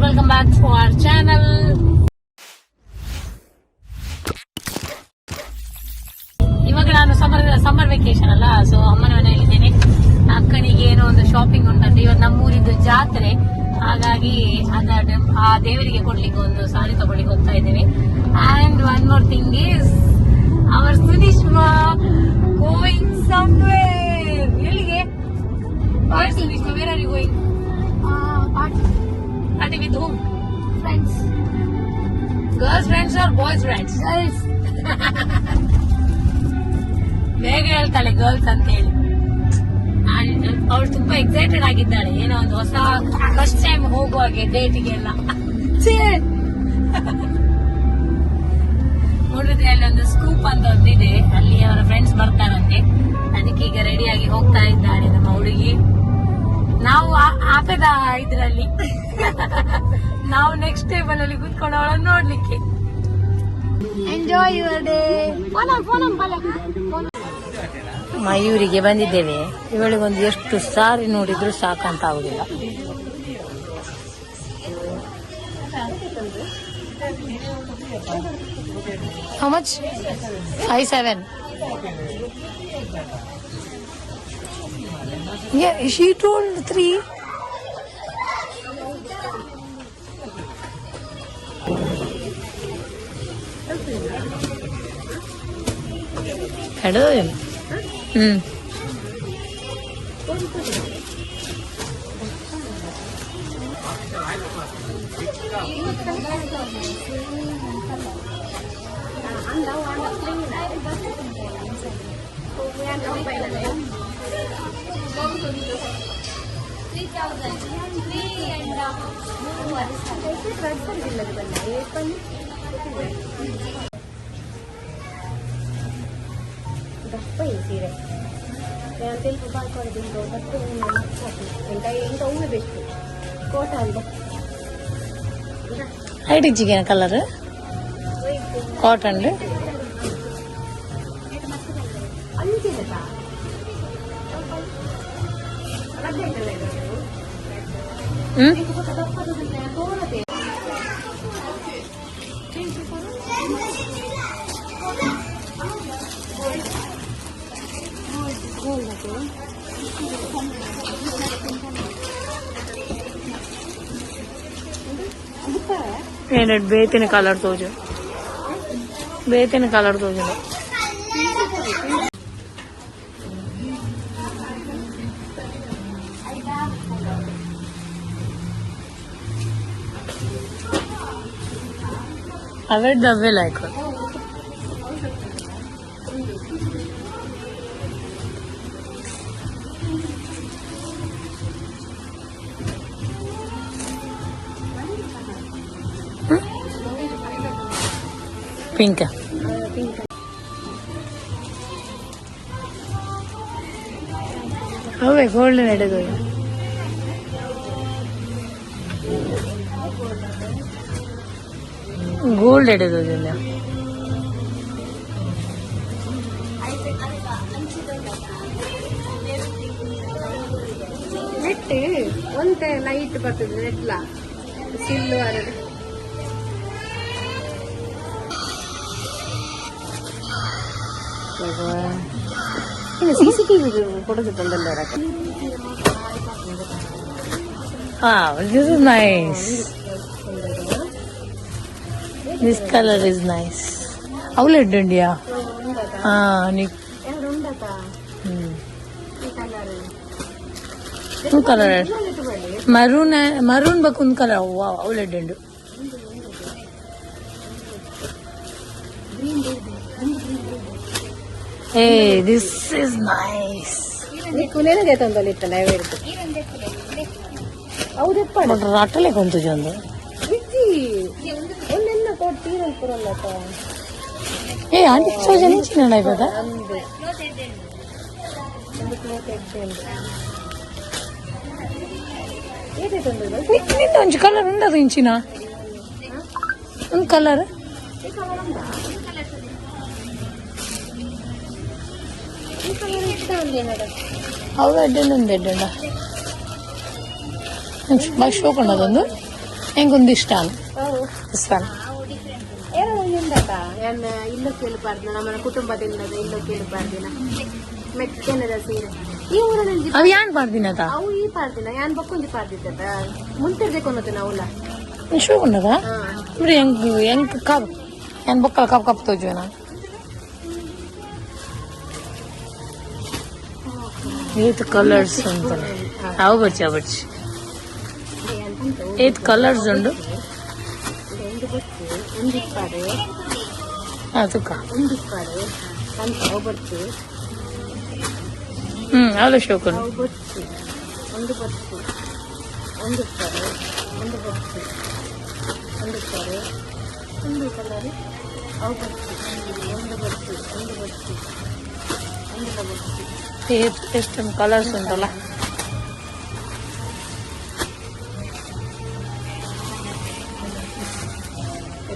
Welcome back to our channel ಇವಾಗ ನಾನು summer summer vacation ಅಲ್ಲ ಸೊ ಅಮ್ಮನ ಮನೆಯಲ್ಲಿದ್ದೇನೆ ಅಕ್ಕನಿಗೆ ಏನೋ ಒಂದು ಶಾಪಿಂಗ್ ಉಂಟಂತೆ ಇವತ್ತು ನಮ್ಮೂರಿದ್ದು ಜಾತ್ರೆ. ಹಾಗಾಗಿ ಅದ ಆ ದೇವರಿಗೆ ಕೊಡ್ಲಿಕ್ಕೆ ಒಂದು ಸಾರಿ ತಗೊಳ್ಳಿಕ್ಕೆ ಹೋಗ್ತಾ ಇದ್ದೇವೆ and one more thing is our Sunishma going somewhere ಎಲ್ಲಿಗೆ? Sunishma where are you going party with whom? Friends girls friends or boys friends Girls. ಬೇಗ ಹೇಳ್ತಾಳೆ ಗರ್ಲ್ಸ್ ಅಂತ ಹೇಳಿ. ಅವಳು ತುಂಬಾ ಎಕ್ಸೈಟೆಡ್ ಆಗಿದ್ದಾಳೆ. ಏನೋ ಒಂದು ಹೊಸ ಫಸ್ಟ್ ಟೈಮ್ ಹೋಗುವಾಗೆ ಡೇಟಿಗೆಲ್ಲ. ನೋಡಿದ್ರೆ ಅಲ್ಲಿ ಒಂದು ಸ್ಕೂಪ್ ಅಂತ ಒಂದಿದೆ. ಅಲ್ಲಿ ಅವರ ಫ್ರೆಂಡ್ಸ್ ಬರ್ತಾರಂತೆ. ಅದಕ್ಕೆ ಈಗ ರೆಡಿಯಾಗಿ ಹೋಗ್ತಾ ಇದ್ದಾಳೆ ನಮ್ಮ ಹುಡುಗಿ. ನಾವು ಆ- ಆಪದ ಇದ್ರಲ್ಲಿ. ನಾವು ನೆಕ್ಸ್ಟ್ ಟೇಬಲ್ ಅಲ್ಲಿ ಕೂತ್ಕೊಂಡು ಅವಳನ್ನು ನೋಡ್ಲಿಕ್ಕೆ ಎಂಜಾಯ್ ಯುವರ್ ಡೇ ಮಯೂರಿಗೆ ಬಂದಿದ್ದೇವೆ. ಇವಳಿಗೊಂದು ಎಷ್ಟು ಸಾರಿ ನೋಡಿದ್ರು ಸಾಕಂತ ಆಗುದಿಲ್ಲ. How much five seven. Yeah, she told three. Hello. Hmm. Ang daw ang daw ang daw ang daw ang daw ang daw ang daw அம்மாவும் சொல்லிட்டு த்ரீ தௌசண்ட் ದಪ್ಪ ಈ ಸೀರೆ ತಿರುಪು ಬಾಳ್ಕೊಡೋದು ಮತ್ತು ಎಂತ ಎಂತ ಹೂವು ಬೇಕು ಕೋಟ ಅಂತ ಹೈಟ್ ಇಜ್ಜಿಗೆ ಕಲರ್ ಕಾಟನ್ నేను బేతిని కలర్ తోజు బేతిని కలర్ తోజు હવે ડબે લાયકો પિંક. હવે ગોલ્ડ મેડલ ગયો. ಗೋಲ್ಡ್ ಹಿಡಿದಿಲ್ಲ ನೆಟ್ ಒಂದ್ ಲೈಟ್ ಬರ್ತದೆ ನೆಟ್ಲ ಸಿಲ್ವರ್ ಸಿ ಸಿ ಟಿವಿ ಕೊಡೋದು ಬಂದಲ್ಲ Wow, this colour is nice ಅವ್ಲೆಡ್ ಉಂಡಿಯಾ ಹಾ ನೀ ಹ್ಞೂ ಕಲರ್ ಮರೂನ್ ಮರೂನ್ ಬೇಕು ಒಂದು ಕಲರ್ ವಾವ್ ಅವ್ಲೆಡ್ ಉಂಡು ಏ ದಿಸ್ ಇಸ್ ನೈಸ್ ಅವು ರಾಟಲೆ ಕುಂತು ಜೊಂದು ಬಿಚ್ಚಿ ಒಂದೆಲ್ಲ ಕೊಟ್ಟು ತೀರಲ್ ಪುರಲ್ಲ ಏ ಆಂಟಿ ಸೋಜನೆ ಚಿನ್ನ ಇವಾಗ ಅಂದು ಒಂದು ಕ್ಲೋತ್ ಎಕ್ಸ್ಚೇಂಜ್ ಏನೇ ತಂದದ್ದು ನಿಂದ ಒಂಚು ಕಲರ್ ఉండదు ಇಂಚಿನ ಒಂದು ಕಲರ್ ಈ ಕಲರ್ ಉಂಟಾ ಈ ಕಲರ್ ಇಷ್ಟ ಒಂದು ಏನಾರ ಅವು ಎಡ್ಡೆಂಡು ಒಂದು ಎಡ್ಡೆಂಡ ಬಾಯ್ ಶೋಕ್ ಅದೊಂದು ಹೆಂಗೊಂದು ಇಷ್ಟ ಹೌದು ಇಷ್ಟ ಚಂದಕ ಎನ್ನ ಇಲ್ಲೂ ಕೇಳಬಾರ್ದು ನಮ್ಮ ಕುಟುಂಬದಿಂದ ಇಲ್ಲೂ ಕೇಳಬಾರ್ದಿನ ಮೆತ್ತನದ ಸೀರೆ. ಈ ಊರಲ್ಲಿ ಅವು ಯಾನ್ ಪಾಡ್ದಿನ ಅವು ಈ ಪಾಡ್ದಿನ ಯಾನ್ ಬಕ್ಕೊಂಜಿ ಪಾಡ್ದಿದ್ದ ಮುಂತಿರ್ಬೇಕು ಅನ್ನೋದು ನಾವುಲ್ಲ. ಶೂ ಉಂಡದ ಇವ್ರು ಹೆಂಗ್ ಹೆಂಗ್ ಕಪ್ ಹೆಂಗ್ ಬಕ್ಕ ಕಪ್ ಕಪ್ ತೋಜುವನ ಏತ್ ಕಲರ್ಸ್ ಅಂತಾನೆ ಅವು ಬರ್ಚಿ ಅವು ಬರ್ಚಿ. ಏತ್ ಕಲರ್ಸ್ ಉಂಡು. ಒಂದು ಬಚ್ಚು ಒಂದು ಇಪ್ಪಾಡು ಅದಕ್ಕ ಒಂದು ಇಪ್ಪಾಡು ಅಂತ ಬಚ್ಚು ಹ್ಮ್ ಶೋಕನು ಬಚ್ಚು ಒಂದು ಬಚ್ಚು ಒಂದು ಇಪ್ಪಾಡು ಒಂದು ಬಚ್ಚು ಒಂದು ಇಪ್ಪಾಡು ಒಂದು ಕಲರ್. ಅವು ಒಂದು ಬಚ್ಚು ಒಂದು ಬಚ್ಚು ಒಂದು ಬಚ್ಚು ಎಷ್ಟು ಎಷ್ಟೊಂದು ಕಲರ್ಸ್ ಉಂಟಲ್ಲ.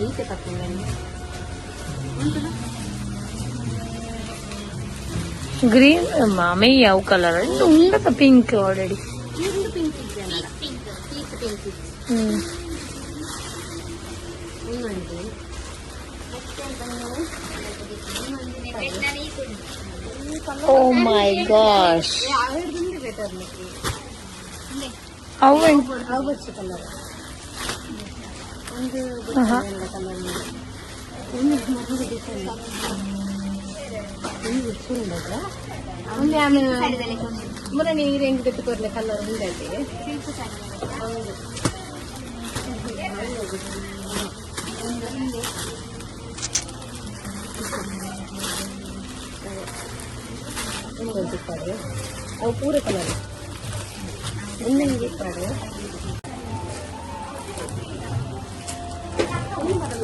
Green? patungan. గ్రీన్ మామయ్య yellow color. No, ఉండత pink pink pink pink hmm. Oh my gosh. How much color? ಚೂರುಂಡದ ಒಂದು ಆಮೇಲೆ ಮುರ ನೀರು ಹೆಂಗ್ ಬೆತ್ತುಕೊರ್ಲೆ ಕಲರ್ ಮುಂದೆ ಹೌದು ಒಂದು ಇಪ್ಪಾಡು ಅವು ಪೂರ ಕಲರ್ ಒಂದೊಂದು ಇಪ್ಪಾಡು ಹ್ಮ್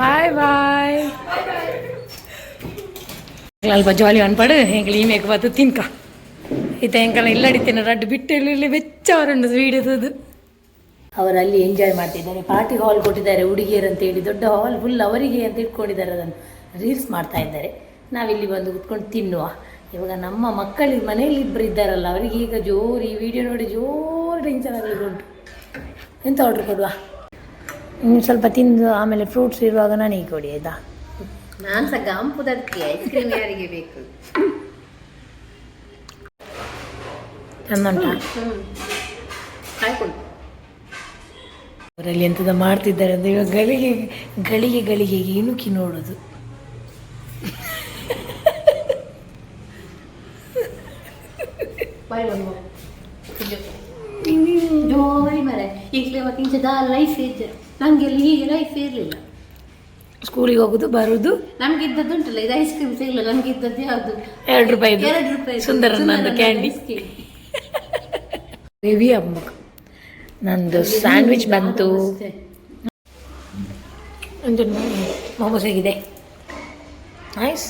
ಬಾಯ್ ಬಾಯ್ ಅಲ್ಪ ಬಜಾಲಿ ಅನ್ಪಡು ಹೆಂಗ್ಲಿ ಈ ಮೇಕ್ ಬತ್ತು ತಿನ್ಕ. ಈತ ಹೆಂಕಲ್ಲ ಇಲ್ಲಡಿತೇನೆ ರಡ್ಡು ಬಿಟ್ಟು ಇಲ್ಲಿ ಬೆಚ್ಚ ಅವರುಂಡು ಸ್ವೀಡದು ಅವರಲ್ಲಿ ಎಂಜಾಯ್ ಮಾಡ್ತಿದ್ದಾರೆ. ಪಾರ್ಟಿ ಹಾಲ್ ಕೊಟ್ಟಿದ್ದಾರೆ ಹುಡುಗಿಯರು ಅಂತ ಹೇಳಿ ದೊಡ್ಡ ಹಾಲ್ ಫುಲ್ ಅವರಿಗೆ ಅಂತ ಇಟ್ಕೊಂಡಿದ್ದಾರೆ ಅದನ್ನು ರೀಲ್ಸ್ ಮಾಡ್ತಾ ಇದ್ದಾರೆ. ನಾವಿಲ್ಲಿ ಬಂದು ಕುತ್ಕೊಂಡು ತಿನ್ನುವ. ಇವಾಗ ನಮ್ಮ ಮಕ್ಕಳಿಗೆ ಮನೆಯಲ್ಲಿ ಇಬ್ಬರು ಇದ್ದಾರಲ್ಲ ಅವರಿಗೆ ಈಗ ಜೋರು ಈ ವಿಡಿಯೋ ನೋಡಿ ಜೋರು ಟೆನ್ಷನ್ ಆಗಲಿ ಉಂಟು. ಎಂತ ಆರ್ಡ್ರ್ ಕೊಡುವ? ಇನ್ನು ಸ್ವಲ್ಪ ತಿಂದು ಆಮೇಲೆ ಫ್ರೂಟ್ಸ್ ಇರುವಾಗ ನನಗೆ ಕೊಡಿ ಆಯ್ತಾ? ನಾನು ಸಹ ಗಾಂಪುದಕ್ಕೆ ಐಸ್ ಕ್ರೀಮ್ ಯಾರಿಗೆ ಬೇಕು? ಚಂದ ಉಂಟಾ ಹ್ಮ್ ಕಾಯ್ಕೊಂಡು ಅವರಲ್ಲಿ ಎಂತದ ಮಾಡ್ತಿದ್ದಾರೆ ಅಂದ್ರೆ ಇವಾಗ ಗಳಿಗೆ ಗಳಿಗೆ ಗಳಿಗೆ ಇಣುಕಿ ನೋಡೋದು. ಈಗಲೇ ದಾಲ್ ಲೈಫ್ ಇದೆ ನಮ್ಗೆ ಇಲ್ಲಿ ಹೀಗೆ ಲೈಫ್ ಇರಲಿಲ್ಲ. ಸ್ಕೂಲಿಗೆ ಹೋಗುದು ಬರುದು? ನಮ್ಗೆ ಇದ್ದದ್ದು ಉಂಟಲ್ಲ ಇದು ಐಸ್ ಕ್ರೀಮ್ ಸಿಗಲ್ಲ ನಮ್ಗೆ ಇದ್ದದ್ದು ಯಾವುದು? ಎರಡು ರೂಪಾಯಿ ಎರಡು ರೂಪಾಯಿ ಸುಂದರ ನಂದು ಕ್ಯಾಂಡಿ ಅಮ್ಮ ಹೆವಿ ಹಬ್ಬ ನಂದು ಸ್ಯಾಂಡ್ವಿಚ್ ಬಂತು. ಒಂದು ಮೊಮೋಸ್ ಆಗಿದೆ. ನೈಸ್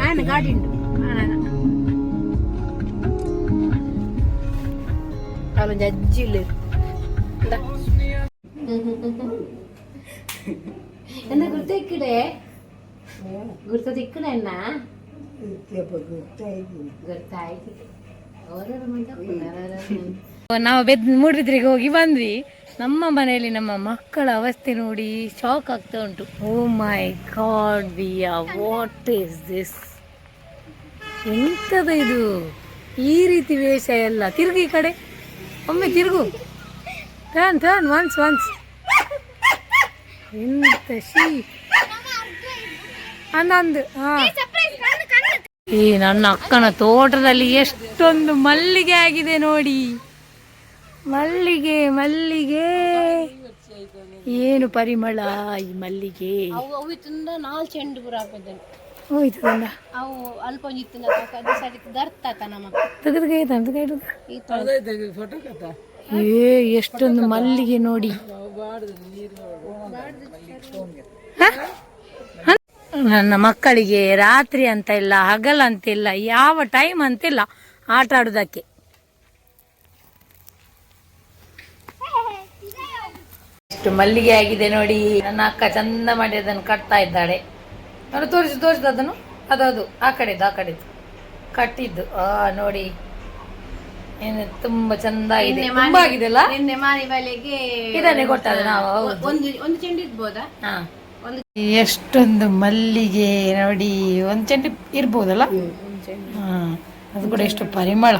ఆయన గాడి వాళ్ళు జడ్జి లేదు എന്താ? ഗുരുത്ത ഇക്കടേ ഗുരുത്ത തിക്കണ എന്നാ? ഗുരുത്തായി ഗുരുത്തായി ഓരോ ನಾವು ಬೆದ್ ಮೂಡ್ಬಿದ್ರಿಗೆ ಹೋಗಿ ಬಂದ್ವಿ. ನಮ್ಮ ಮನೆಯಲ್ಲಿ ನಮ್ಮ ಮಕ್ಕಳ ಅವಸ್ಥೆ ನೋಡಿ ಶಾಕ್ ಆಗ್ತಾ ಉಂಟು. Oh my god V what is this ಎಂಥದ ಇದು? ಈ ರೀತಿ ವೇಷ ಎಲ್ಲ. ತಿರುಗಿ ಈ ಕಡೆ. ಒಮ್ಮೆ ತಿರುಗು. ಟರ್ನ್ ಟರ್ನ್ ಒನ್ಸ್ ಒನ್ಸ್ ಎಂತ ಶೀ. ಅನ್ನೊಂದು ಹಾ. ಈ ನನ್ನ ಅಕ್ಕನ ತೋಟದಲ್ಲಿ ಎಷ್ಟೊಂದು ಮಲ್ಲಿಗೆ ಆಗಿದೆ ನೋಡಿ. ಮಲ್ಲಿಗೆ ಮಲ್ಲಿಗೆ. ಏನು ಪರಿಮಳ ಈ ಮಲ್ಲಿಗೆ? ಅವು ಅವು ಇತ್ತಿಂದ ನಾಲ್ಕು ಚೆಂಡು ಪೂರ ಹಾಕಿದ್ದೇನೆ. ಹೋಯ್ತದಲ್ಲ ಅವು ಅಲ್ಪ ಒಂಜಿತ್ತಿನ ಅದು ಸರಿ ದರ್ತಾತ ನಮ್ಮ ತೆಗೆದು ತೆಗೆದು ಈ ತರ ಫೋಟೋ ಕಥ ಏ ಎಷ್ಟೊಂದು ಮಲ್ಲಿಗೆ ನೋಡಿ? ನನ್ನ ಮಕ್ಕಳಿಗೆ ರಾತ್ರಿ ಅಂತ ಇಲ್ಲ ಹಗಲ್ ಅಂತಿಲ್ಲ ಯಾವ ಟೈಮ್ ಅಂತಿಲ್ಲ ಆಟ ಆಡುದಕ್ಕೆ. ಎಷ್ಟು ಮಲ್ಲಿಗೆ ಆಗಿದೆ ನೋಡಿ. ನನ್ನ ಅಕ್ಕ ಚಂದ ಮಾಡಿ ಅದನ್ನು ಕಟ್ತಾ ಇದ್ದಾಳೆ. ನಾನು ತೋರಿಸಿ ತೋರಿಸಿದ ಅದನ್ನು. ಅದು ಆ ಕಡೆದು ಆ ಕಡೆದು. ಕಟ್ಟಿದ್ದು. ಆ ನೋಡಿ. ಏನು ತುಂಬಾ ಚಂದ ಇದೆ ತುಂಬಾ ಆಗಿದೆ ಅಲ್ಲ ನಿನ್ನೆ ಮಾರಿ ಬಲೆಗೆ ಇದನ್ನೇ ಕೊಟ್ಟದ್ದು ನಾವು ಹೌದು. ಒಂದು ಒಂದು ಚೆಂಡು ಇರ್ಬೋದಾ? ಹಾ. ಒಂದು ಎಷ್ಟೊಂದು ಮಲ್ಲಿಗೆ ನೋಡಿ. ಒಂದ್ ಚೆಂಡು ಇರ್ಬೋದಲ್ಲ? ಹಾ ಅದು ಕೂಡ ಎಷ್ಟು ಪರಿಮಳ.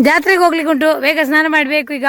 ಜಾತ್ರೆಗೆ ಹೋಗ್ಲಿಕ್ಕೆ ಉಂಟು ಬೇಗ ಸ್ನಾನ ಮಾಡಬೇಕು ಈಗ.